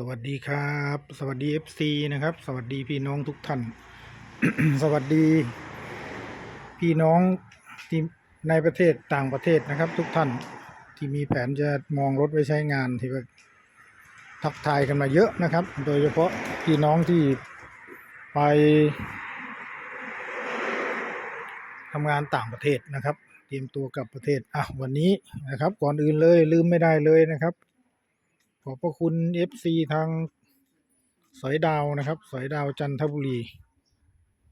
สวัสดีครับ สวัสดี FC นะครับ สวัสดีพี่น้องทุกท่าน สวัสดี พี่น้องที่ในประเทศต่างประเทศนะครับ ทุกท่านที่มีแผนจะมองรถไว้ใช้งานที่ว่าทักทายกันมาเยอะนะครับ โดยเฉพาะพี่น้องที่ไปทำงานต่างประเทศนะครับ เตรียมตัวกลับประเทศอะวันนี้นะครับ ก่อนอื่นเลยลืมไม่ได้เลยนะครับ ขอบพระคุณ FC ทางสอยดาวนะครับ สอยดาวจันทบุรี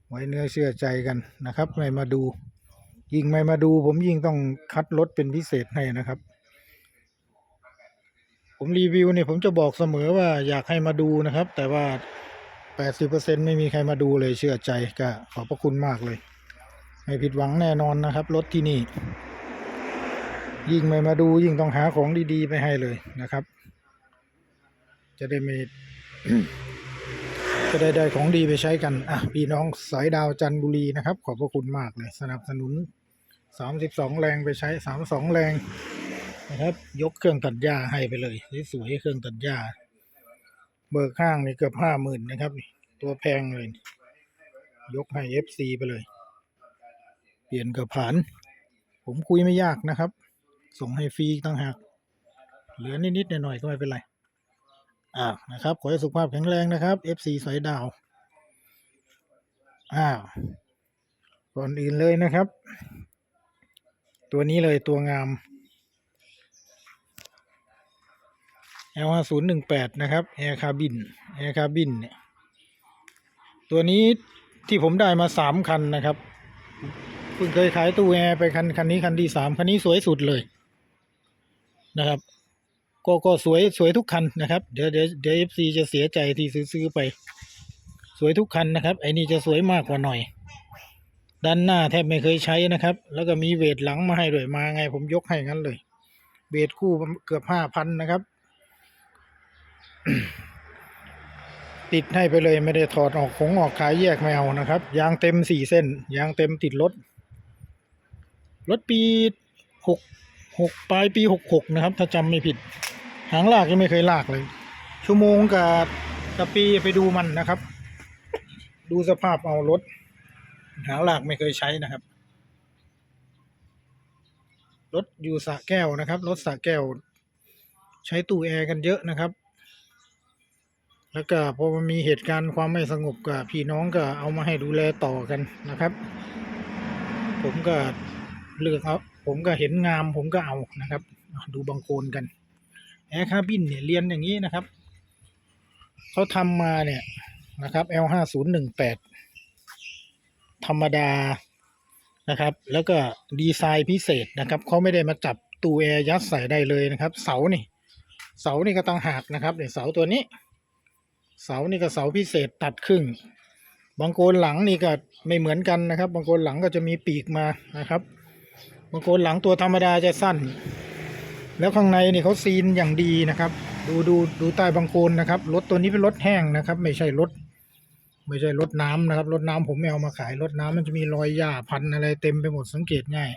ไว้เนื้อเชื่อใจกันนะครับ ไม่มาดู ยิ่งไม่มาดู ผมยิ่งต้องคัดรถเป็นพิเศษให้นะครับ ผมรีวิวเนี่ยผมจะบอกเสมอว่าอยากให้มาดูนะครับ แต่ว่า 80%ไม่มีใครมาดูเลยเชื่อใจก็ขอบพระคุณมากเลย ไม่ผิดหวังแน่นอนนะครับ รถที่นี่ ยิ่งไม่มาดูยิ่งต้องหาของดีๆ ไปให้เลยนะครับ จะได้ไม่จะได้ได้ของดีไปใช้กันอะพี่น้องสายดาวจันทบุรีนะครับ ขอบพระคุณมากเลย สนับสนุนสามสิบสองแรงไปใช้สามสองแรงนะครับ ยกเครื่องตัดหญ้าให้ไปเลยสวยๆเครื่องตัดหญ้า เบิกข้างนี่เกือบห้าหมื่นนะครับ ตัวแพงเลย ยกให้เอฟซีไปเลย เปลี่ยนกับผาน ผมคุยไม่ยากนะครับ ส่งให้ฟรีต่างหาก เหลือนิดๆหน่อยๆก็ไม่เป็นไร อ้าวนะครับ ขอให้สุขภาพแข็งแรงนะครับ FC สอยดาว อ้าว ก่อนอื่นเลยนะครับ ตัวนี้เลยตัวงาม L 5 0 1 8นะครับ Air Cabin Air Cabin เนี่ย ตัวนี้ที่ผมได้มาสามคันนะครับเพิ่งเคยขายตู้แอร์ไปคันคันนี้คันที่สามคันนี้สวยสุดเลยนะครับ ก็ก็สวยสวยทุกคันนะครับ เดี๋ยวเดี๋ยวเดี๋ยวเอฟซีจะเสียใจที่ซื้อซื้อไป สวยทุกคันนะครับ ไอ้นี่จะสวยมากกว่าหน่อย ด้านหน้าแทบไม่เคยใช้นะครับ แล้วก็มีเวทหลังมาให้ด้วยมาไง ผมยกให้งั้นเลยเวทคู่เกือบห้าพันนะครับ ติดให้ไปเลยไม่ได้ถอดออกของออกขายแยกไม่เอานะครับ ยางเต็มสี่เส้น ยางเต็มติดรถรถปีหกหกปลายปีหกหกนะครับ ถ้าจำไม่ผิด หางลากยังไม่เคยลากเลย ชั่วโมงกับกับปีไปดูมันนะครับ ดูสภาพเอารถ หางลากไม่เคยใช้นะครับ รถอยู่สระแก้วนะครับ รถสระแก้ว ใช้ตู้แอร์กันเยอะนะครับ แล้วก็พอมันมีเหตุการณ์ความไม่สงบกับพี่น้องก็เอามาให้ดูแลต่อกันนะครับ ผมก็เลือกเอาผมก็เห็นงามผมก็เอานะครับ ดูบางโคนกัน แอร์คาบินเนี่ยเรียนอย่างนี้นะครับเขาทำมาเนี่ยนะครับ L ห้าศูนย์หนึ่งแปดธรรมดานะครับ แล้วก็ดีไซน์พิเศษนะครับเขาไม่ได้มาจับตูแอร์ยัดใส่ได้เลยนะครับ เสานี่ เสานี่ก็ต้องหักนะครับเนี่ยเสาตัวนี้ เสานี่ก็เสาพิเศษตัดครึ่งบางโคนหลังนี่ก็ไม่เหมือนกันนะครับ บางโคนหลังก็จะมีปีกมานะครับ บางโคนหลังตัวธรรมดาจะสั้น แล้วข้างในนี่เขาซีนอย่างดีนะครับ ดูดูดูใต้บางโคนนะครับรถตัวนี้เป็นรถแห้งนะครับ ไม่ใช่รถ ไม่ใช่รถน้ำนะครับรถน้ำผมไม่เอามาขายรถน้ำมันจะมีรอยหญ้าพันอะไรเต็มไปหมดสังเกตง่าย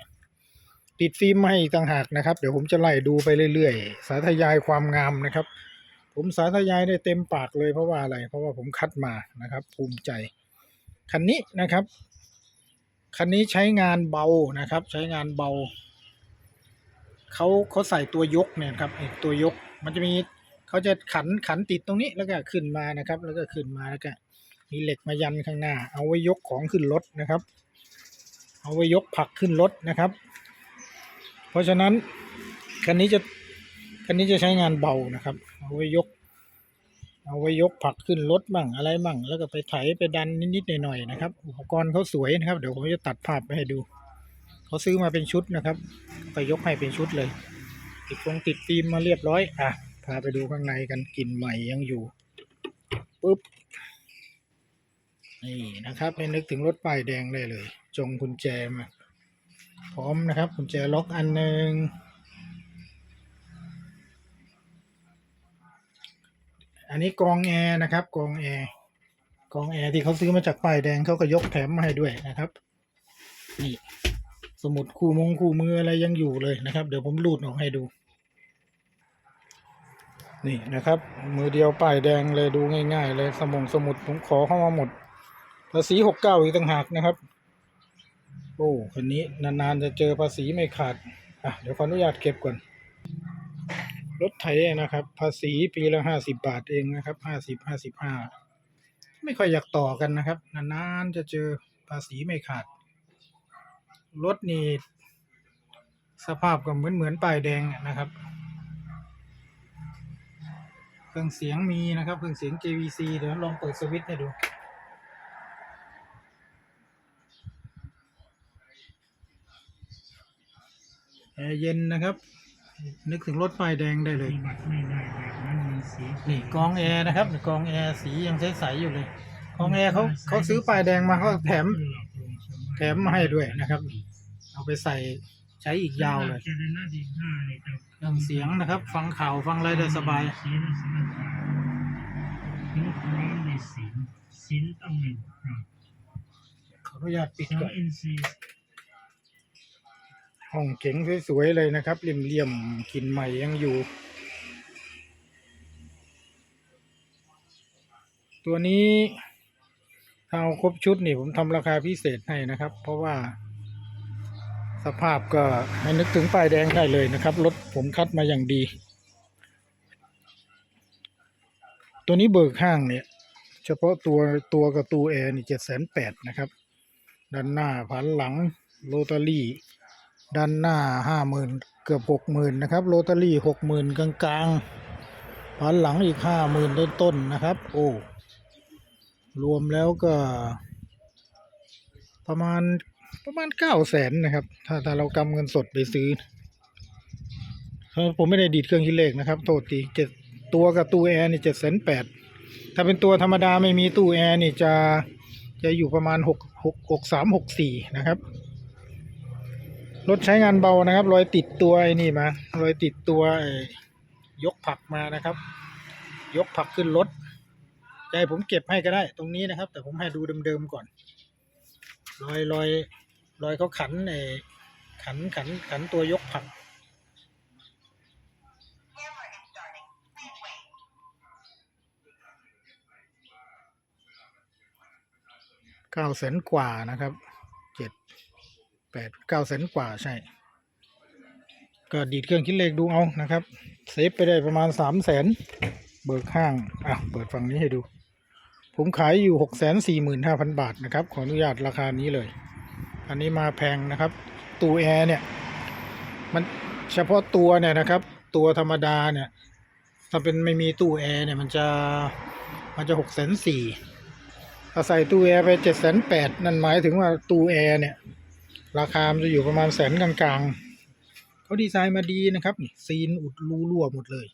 ติดฟิล์มให้ต่างหากนะครับ เดี๋ยวผมจะไล่ดูไปเรื่อยๆ สาธยายความงามนะครับ ผมสาธยายได้เต็มปากเลยเพราะว่าอะไร เพราะว่าผมคัดมานะครับ ภูมิใจคันนี้นะครับคันนี้ใช้งานเบานะครับ ใช้งานเบา เขาเขาใส่ตัวยกเนี่ยครับตัวยกมันจะมีเขาจะขันขันติดตรงนี้แล้วก็ขึ้นมานะครับ แล้วก็ขึ้นมาแล้วก็มีเหล็กมายันข้างหน้า เอาไว้ยกของขึ้นรถนะครับ เอาไว้ยกผักขึ้นรถนะครับ เพราะฉะนั้นคันนี้จะคันนี้จะใช้งานเบานะครับ เอาไว้ยก เอาไว้ยกผักขึ้นรถบ้างอะไรบ้างแล้วก็ไปไถไปดันนิดๆหน่อยๆนะครับ อุปกรณ์เขาสวยนะครับ เดี๋ยวผมจะตัดภาพไปให้ดู เขาซื้อมาเป็นชุดนะครับ ก็ยกให้เป็นชุดเลย ติดฟงติดฟิล์มมาเรียบร้อยอะพาไปดูข้างในกันกลิ่นใหม่ยังอยู่ปุ๊บนี่นะครับไม่นึกถึงรถป้ายแดงเลยเลย จงกุญแจมาพร้อมนะครับกุญแจล็อกอันหนึ่งอันนี้กองแอร์นะครับกองแอร์กองแอร์ที่เขาซื้อมาจากป้ายแดงเขาก็ยกแถมมาให้ด้วยนะครับ นี่ สมุดคู่มงคู่มืออะไรยังอยู่เลยนะครับ เดี๋ยวผมรูดออกให้ดู นี่นะครับ มือเดียวป้ายแดงเลยดูง่ายๆ เลยสมงสมุดผมขอเข้ามาหมดภาษีหกเก้าอีกต่างหากนะครับ โอ้คันนี้นานๆจะเจอภาษีไม่ขาดอะเดี๋ยวขออนุญาตเก็บก่อนรถไถนะครับ ภาษีปีละห้าสิบบาทเองนะครับห้าสิบห้าสิบห้าไม่ค่อยอยากต่อกันนะครับ นานๆจะเจอภาษีไม่ขาด รถนี่สภาพก็เหมือนเหมือนป้ายแดงนะครับ เครื่องเสียงมีนะครับ เครื่องเสียง JVC เดี๋ยวลองเปิดสวิตช์ให้ดูแอร์เย็นนะครับ นึกถึงรถป้ายแดงได้เลยปฏิบัติไม่ได้แบบนั้นมีสีนี่กรองแอร์นะครับกรองแอร์สียังใสๆอยู่เลยกรองแอร์เขาเขาซื้อป้ายแดงมาเขาแถม แถมมาให้ด้วยนะครับ เอาไปใส่ใช้อีกยาวเลยเรื่องเสียงนะครับ ฟังข่าวฟังอะไรได้สบายสีนสมัครยกร้อนในสินสินต้องหนึ่งขออนุญาตปิดก่อนเอ็นซีห้องเก๋งสวยๆเลยนะครับเลี่ยมๆกลินใหม่ยังอยู่ ตัวนี้ถ้าเอาครบชุดนี่ผมทำราคาพิเศษให้นะครับ เพราะว่า สภาพก็ให้นึกถึงป้ายแดงได้เลยนะครับ รถผมคัดมาอย่างดี ตัวนี้เบิกห้างเนี่ย เฉพาะตัวตัวกับตัวแอร์นี่เจ็ดแสนแปดนะครับ ด้านหน้าผันหลังโรตารี่ ด้านหน้าห้าหมื่นเกือบหกหมื่นนะครับโรตารี่หกหมื่นกลางๆผันหลังอีกห้าหมื่นต้นๆนะครับ โอ้รวมแล้วก็ ประมาณ ประมาณเก้าแสนนะครับ ถ้าถ้าเรากำเงินสดไปซื้อเพราะผมไม่ได้ดีดเครื่องคิดเลขนะครับโทษทีเจ็ดตัวกับตู้แอร์นี่เจ็ดแสนแปดถ้าเป็นตัวธรรมดาไม่มีตู้แอร์นี่จะจะอยู่ประมาณหกหกหกสามหกสี่นะครับรถใช้งานเบานะครับ รอยติดตัวไอ้นี่มารอยติดตัวยกผักมานะครับ ยกผักขึ้นรถใจผมเก็บให้ก็ได้ ตรงนี้นะครับ แต่ผมให้ดูเดิมๆก่อน รอยรอย รอยเขาขันไอ้ขันขันขันตัวยกผักเก้าแสนกว่านะครับเจ็ดแปดเก้าแสนกว่าใช่ ก็ดีดเครื่องคิดเลขดูเอานะครับ เซฟไปได้ประมาณสามแสนเบิกข้างอะเปิดฝั่งนี้ให้ดู ผมขายอยู่หกแสนสี่หมื่นห้าพันบาทนะครับ ขออนุญาตราคานี้เลย อันนี้มาแพงนะครับตู้แอร์เนี่ย มันเฉพาะตัวเนี่ยนะครับ ตัวธรรมดาเนี่ย ถ้าเป็นไม่มีตู้แอร์เนี่ยมันจะมันจะหกแสนสี่ถ้าใส่ตู้แอร์ไปเจ็ดแสนแปดนั่นหมายถึงว่าตู้แอร์เนี่ย ราคามันจะอยู่ประมาณแสนกลางๆเขาดีไซน์มาดีนะครับนี่ซีนอุดรูรั่วหมดเลย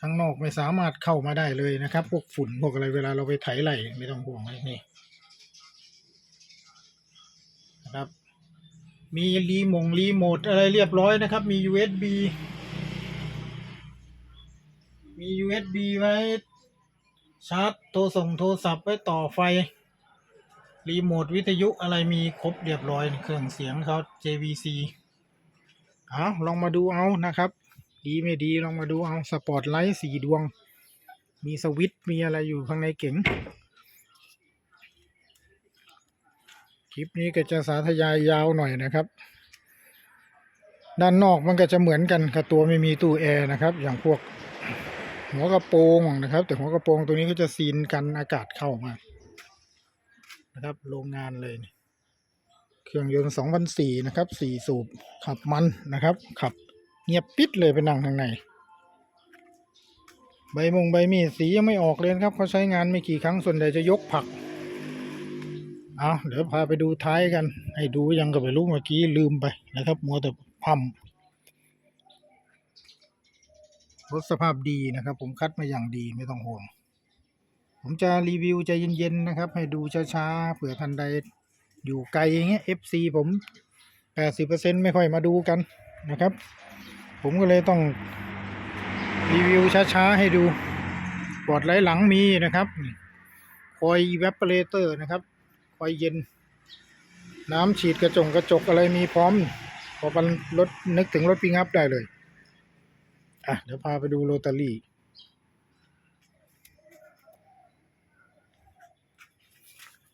ข้างนอกไม่สามารถเข้ามาได้เลยนะครับ พวกฝุ่นพวกอะไรเวลาเราไปไถไหลไม่ต้องห่วงเลยนี่ นะครับ มีรีโมงรีโมทอะไรเรียบร้อยนะครับ มี USB มี USB ไว้ชาร์จโทรส่งโทรศัพท์ไว้ต่อไฟ รีโมทวิทยุอะไรมีครบเรียบร้อยเครื่องเสียงเขา JVC เอาลองมาดูเอานะครับ ดีไม่ดีลองมาดูเอาสปอร์ตไลท์สีดวง มีสวิตช์มีอะไรอยู่ข้างในเก๋ง ค ลิปนี้ก็จะสาธยายยาวหน่อยนะครับ ด้านนอกมันก็จะเหมือนกันกับตัวไม่มีตู้แอร์นะครับ อย่างพวกหัวกระโปรงนะครับ แต่หัวกระโปรงตัวนี้ก็จะซีนกันอากาศเข้ามานะครับ โรงงานเลย เครื่องยนต์2004นะครับสี่สูบขับมันนะครับ ขับเงียบปิดเลยไปนั่งข้างในใบมงใบมีดสียังไม่ออกเลยครับเขาใช้งานไม่กี่ครั้งส่วนใหญ่จะยกผัก เอาเดี๋ยวพาไปดูท้ายกัน ให้ดูยังกับไปรู้เมื่อกี้ลืมไปนะครับ มัวแต่พัมรถสภาพดีนะครับ ผมคัดมาอย่างดีไม่ต้องห่วง ผมจะรีวิวใจเย็นๆนะครับ ให้ดูช้าๆเผื่อท่านใดอยู่ไกลอย่างเงี้ย FC ผม 80%ไม่ค่อยมาดูกันนะครับ ผมก็เลยต้องรีวิวช้าๆให้ดู ปลอดไหลหลังมีนะครับคอย evaporator นะครับ คอยเย็น น้ำฉีดกระจงกระจกอะไรมีพร้อม พอมันรถนึกถึงรถปิกอัพได้เลย อะ เดี๋ยวพาไปดูโรตารี่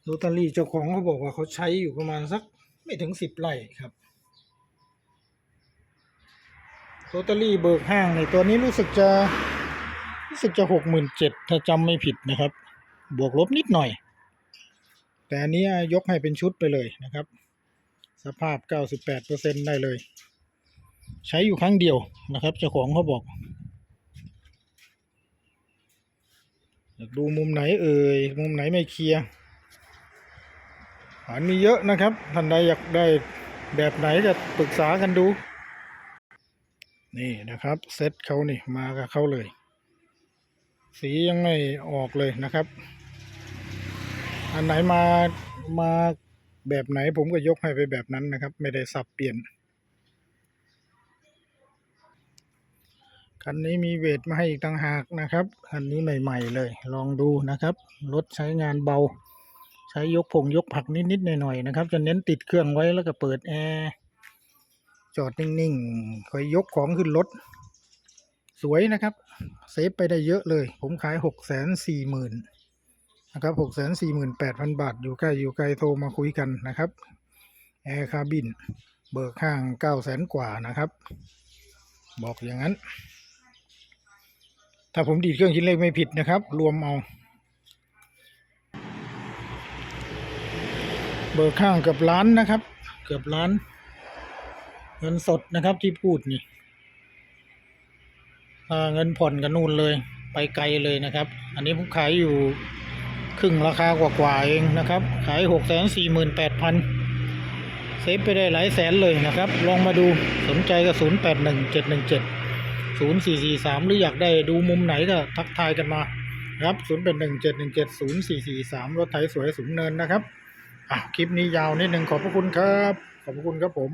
โรตารี่เจ้าของเขาบอกว่าเขาใช้อยู่ประมาณสักไม่ถึงสิบไร่ครับโรตารี่เบิกห้างในตัวนี้รู้สึกจะรู้สึกจะหกหมื่นเจ็ดถ้าจำไม่ผิดนะครับ บวกลบนิดหน่อย แต่อันนี้ยกให้เป็นชุดไปเลยนะครับ สภาพ 98%ได้เลย ใช้อยู่ครั้งเดียวนะครับเจ้าของเขาบอก อยากดูมุมไหนเอ่ย มุมไหนไม่เคลียร์อันมีเยอะนะครับ ท่านใดอยากได้แบบไหนจะปรึกษากันดู นี่นะครับเซ็ตเขานี่มากับเขาเลย สียังไม่ออกเลยนะครับ อันไหนมามาแบบไหนผมก็ยกให้ไปแบบนั้นนะครับ ไม่ได้สับเปลี่ยน คันนี้มีเวทมาให้อีกต่างหากนะครับ คันนี้ใหม่ๆเลย ลองดูนะครับ รถใช้งานเบา ใช้ยกผงยกผักนิดๆหน่อยๆนะครับ จะเน้นติดเครื่องไว้แล้วก็เปิดแอร์จอดนิ่งๆคอยยกของขึ้นรถ สวยนะครับ เซฟไปได้เยอะเลย ผมขายหกแสนสี่หมื่น นะครับหกแสนสี่หมื่นแปดพันบาท อยู่ใกล้อยู่ไกลโทรมาคุยกันนะครับแอร์คาบิน เบิกข้างเก้าแสนกว่านะครับ บอกอย่างนั้น ถ้าผมดีดเครื่องคิดเลขไม่ผิดนะครับ รวมเอา เบิกข้างเกือบล้านนะครับ เกือบล้าน เงินสดนะครับที่พูดนี่เงินผ่อนกันนู่นเลย ไปไกลเลยนะครับ อันนี้ผมขายอยู่ ครึ่งราคากว่าๆเองนะครับ ขายหกแสนสี่หมื่นแปดพันเซฟไปได้หลายแสนเลยนะครับ ลองมาดูสนใจก็ศูนย์แปดหนึ่งเจ็ดหนึ่งเจ็ดศูนย์สี่สี่สามหรืออยากได้ดูมุมไหนก็ทักทายกันมาครับศูนย์แปดหนึ่งเจ็ดหนึ่งเจ็ดศูนย์สี่สี่สามรถไถสวยสูงเนินนะครับ อะ คลิปนี้ยาวนิดหนึ่งขอบพระคุณครับ ขอบพระคุณครับผม